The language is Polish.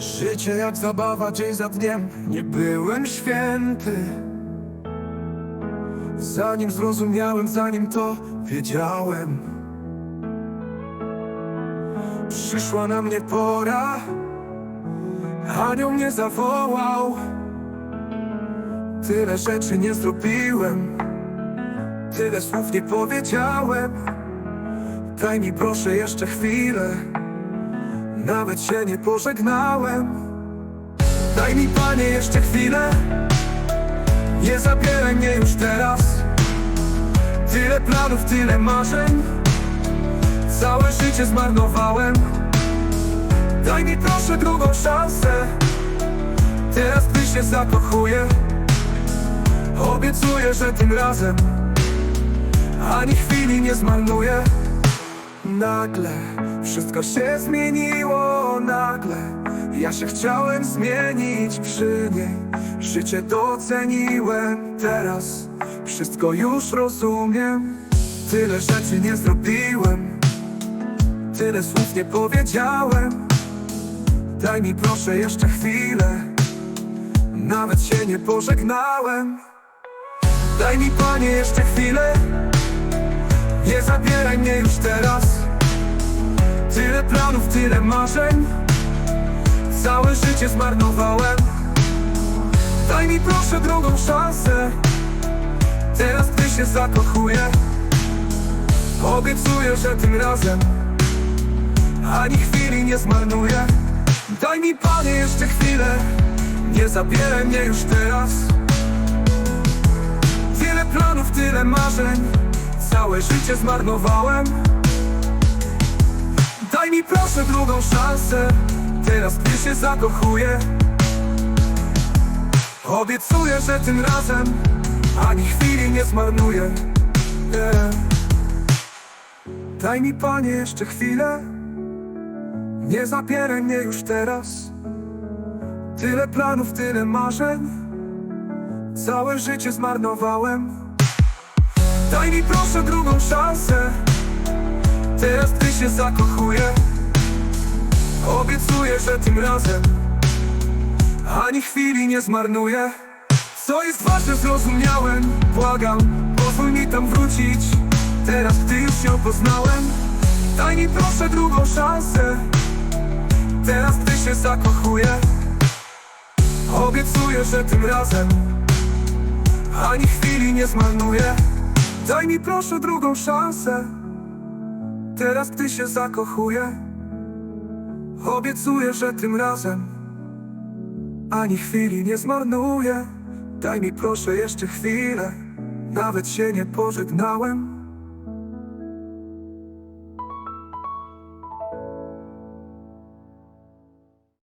Życie jak zabawa dzień za dniem. Nie byłem święty. Zanim zrozumiałem, zanim to wiedziałem. Przyszła na mnie pora. Anioł mnie zawołał. Tyle rzeczy nie zrobiłem. Tyle słów nie powiedziałem. Daj mi proszę jeszcze chwilę Nawet się nie pożegnałem. Daj mi Panie jeszcze chwilę. Nie zabieraj mnie już teraz. Tyle planów, tyle marzeń. Całe życie zmarnowałem. Daj mi proszę drugą szansę. Teraz Ty się zakochuję Obiecuję, że tym razem Ani chwili nie zmarnuję Nagle wszystko się zmieniło Nagle. Ja się chciałem zmienić przy niej. Życie doceniłem Teraz wszystko już rozumiem. Tyle rzeczy nie zrobiłem Tyle słów nie powiedziałem. Daj mi proszę jeszcze chwilę Nawet się nie pożegnałem. Daj mi Panie jeszcze chwilę Nie zabieraj mnie już teraz Tyle planów, tyle marzeń. Całe życie zmarnowałem. Daj mi proszę drugą szansę. Teraz Ty się zakochuję Obiecuję, że tym razem Ani chwili nie zmarnuję. Daj mi Panie jeszcze chwilę. Nie zabieraj mnie już teraz. Tyle planów, tyle marzeń. Całe życie zmarnowałem Daj mi proszę drugą szansę. Teraz Ty się zakochuję Obiecuję, że tym razem Ani chwili nie zmarnuję. Nie. Daj mi Panie jeszcze chwilę. Nie zabieraj mnie już teraz. Tyle planów, tyle marzeń. Całe życie zmarnowałem. Daj mi proszę drugą szansę. Teraz się zakochuję. Obiecuję, że tym razem Ani chwili nie zmarnuję. Co jest ważne zrozumiałem. Błagam, pozwól mi tam wrócić. Teraz gdy już ją poznałem Daj mi proszę drugą szansę. Teraz Ty się zakochuję Obiecuję, że tym razem Ani chwili nie zmarnuję. Daj mi proszę drugą szansę Teraz Ty się zakochuję Obiecuję, że tym razem Ani chwili nie zmarnuję. Daj mi proszę jeszcze chwilę Nawet się nie pożegnałem